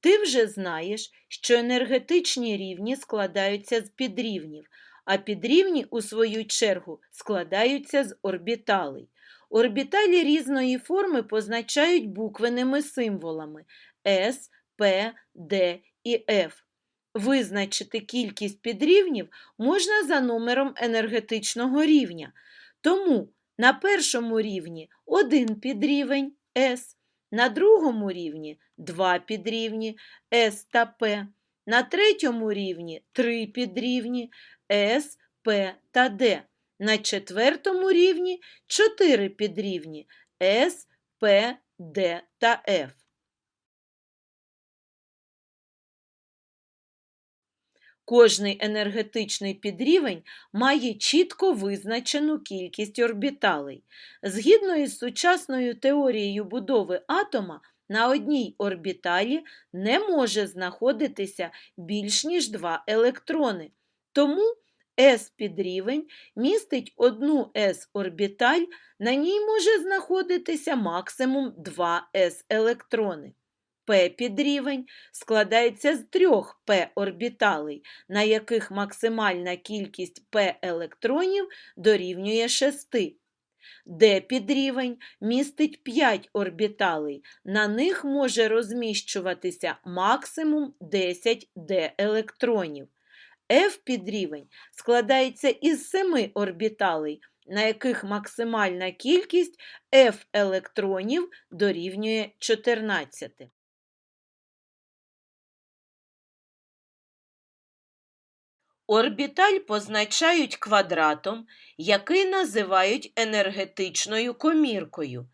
Ти вже знаєш, що енергетичні рівні складаються з підрівнів, а підрівні, у свою чергу, складаються з орбіталей. Орбіталі різної форми позначають буквеними символами S, P, D і F. Визначити кількість підрівнів можна за номером енергетичного рівня. Тому на першому рівні один підрівень S, на другому рівні два підрівні С та П. на третьому рівні три підрівні С, П та Д. на четвертому рівні чотири підрівні С, П, Д та F. Кожний енергетичний підрівень має чітко визначену кількість орбіталей. Згідно із сучасною теорією будови атома, на одній орбіталі не може знаходитися більш ніж два електрони. Тому S-підрівень містить одну S-орбіталь, на ній може знаходитися максимум 2 S-електрони. P-підрівень складається з трьох p-орбіталей, на яких максимальна кількість p-електронів дорівнює 6. D-підрівень містить 5 орбіталей, на них може розміщуватися максимум 10 d-електронів. F-підрівень складається із 7 орбіталей, на яких максимальна кількість F-електронів дорівнює 14. Орбіталь позначають квадратом, який називають енергетичною коміркою.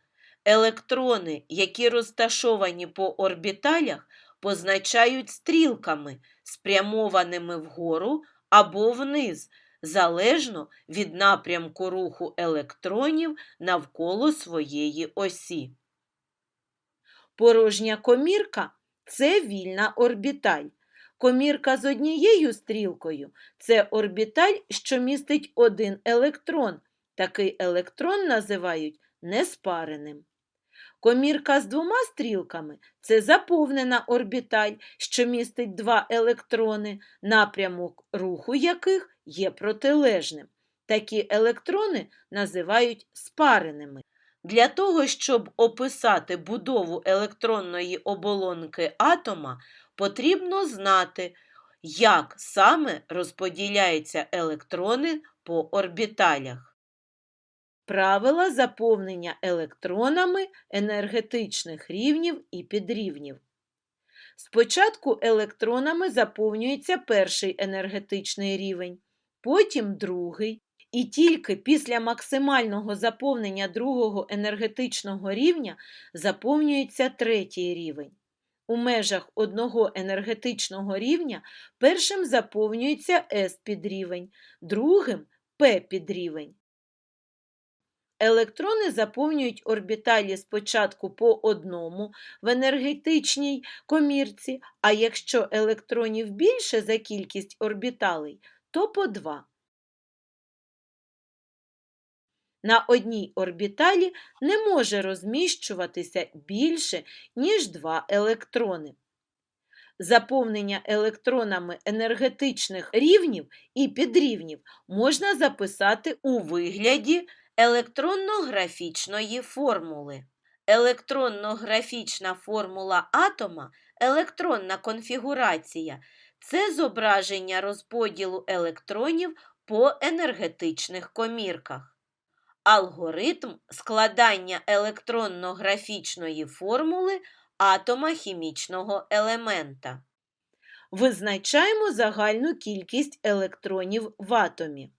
Електрони, які розташовані по орбіталях, позначають стрілками, спрямованими вгору або вниз, залежно від напрямку руху електронів навколо своєї осі. Порожня комірка це вільна орбіталь. Комірка з однією стрілкою це орбіталь, що містить один електрон. Такий електрон називають неспареним. Комірка з двома стрілками це заповнена орбіталь, що містить два електрони, напрямок руху яких є протилежним. Такі електрони називають спареними. Для того, щоб описати будову електронної оболонки атома, потрібно знати, як саме розподіляються електрони по орбіталях. Правила заповнення електронами енергетичних рівнів і підрівнів. Спочатку електронами заповнюється перший енергетичний рівень, потім другий, і тільки після максимального заповнення другого енергетичного рівня заповнюється третій рівень. У межах одного енергетичного рівня першим заповнюється S-підрівень, другим P-підрівень. Електрони заповнюють орбіталі спочатку по одному в енергетичній комірці, а якщо електронів більше за кількість орбіталей, то по два. На одній орбіталі не може розміщуватися більше, ніж два електрони. Заповнення електронами енергетичних рівнів і підрівнів можна записати у вигляді електронно-графічної формули. Електронно-графічна формула атома, електронна конфігурація це зображення розподілу електронів по енергетичних комірках. Алгоритм складання електронно-графічної формули атома хімічного елемента. Визначаємо загальну кількість електронів в атомі.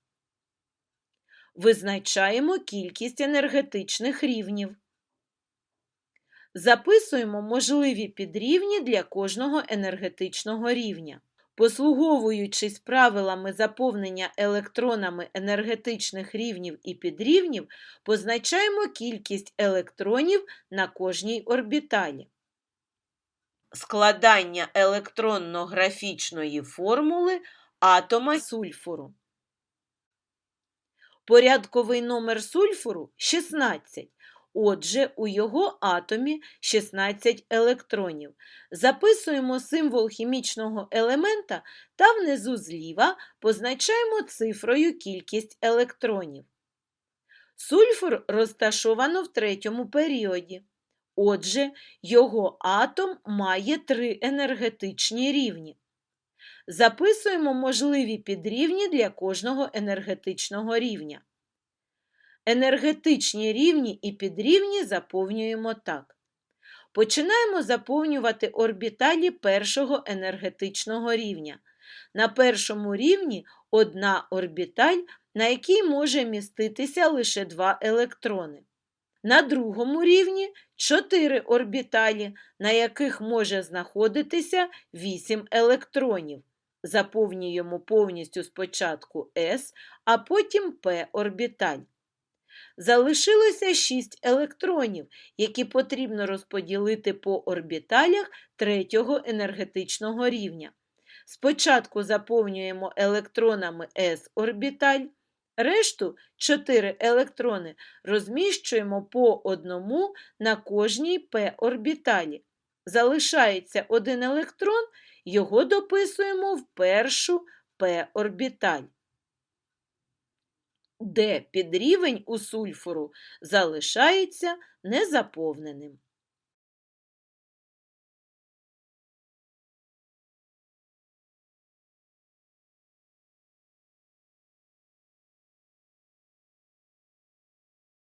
Визначаємо кількість енергетичних рівнів. Записуємо можливі підрівні для кожного енергетичного рівня. Послуговуючись правилами заповнення електронами енергетичних рівнів і підрівнів, позначаємо кількість електронів на кожній орбіталі. Складання електронно-графічної формули атома сульфуру. Порядковий номер сульфуру 16. Отже, у його атомі 16 електронів. Записуємо символ хімічного елемента та внизу зліва позначаємо цифрою кількість електронів. Сульфур розташовано в третьому періоді. Отже, його атом має три енергетичні рівні. Записуємо можливі підрівні для кожного енергетичного рівня. Енергетичні рівні і підрівні заповнюємо так. Починаємо заповнювати орбіталі першого енергетичного рівня. На першому рівні одна орбіталь, на якій може міститися лише два електрони. На другому рівні 4 орбіталі, на яких може знаходитися 8 електронів. Заповнюємо повністю спочатку S, а потім P орбіталь. Залишилося 6 електронів, які потрібно розподілити по орбіталях третього енергетичного рівня. Спочатку заповнюємо електронами S орбіталь, решту 4 електрони розміщуємо по одному на кожній P орбіталі. Залишається один електрон, його дописуємо в першу P орбіталь де підрівень у сульфуру залишається незаповненим.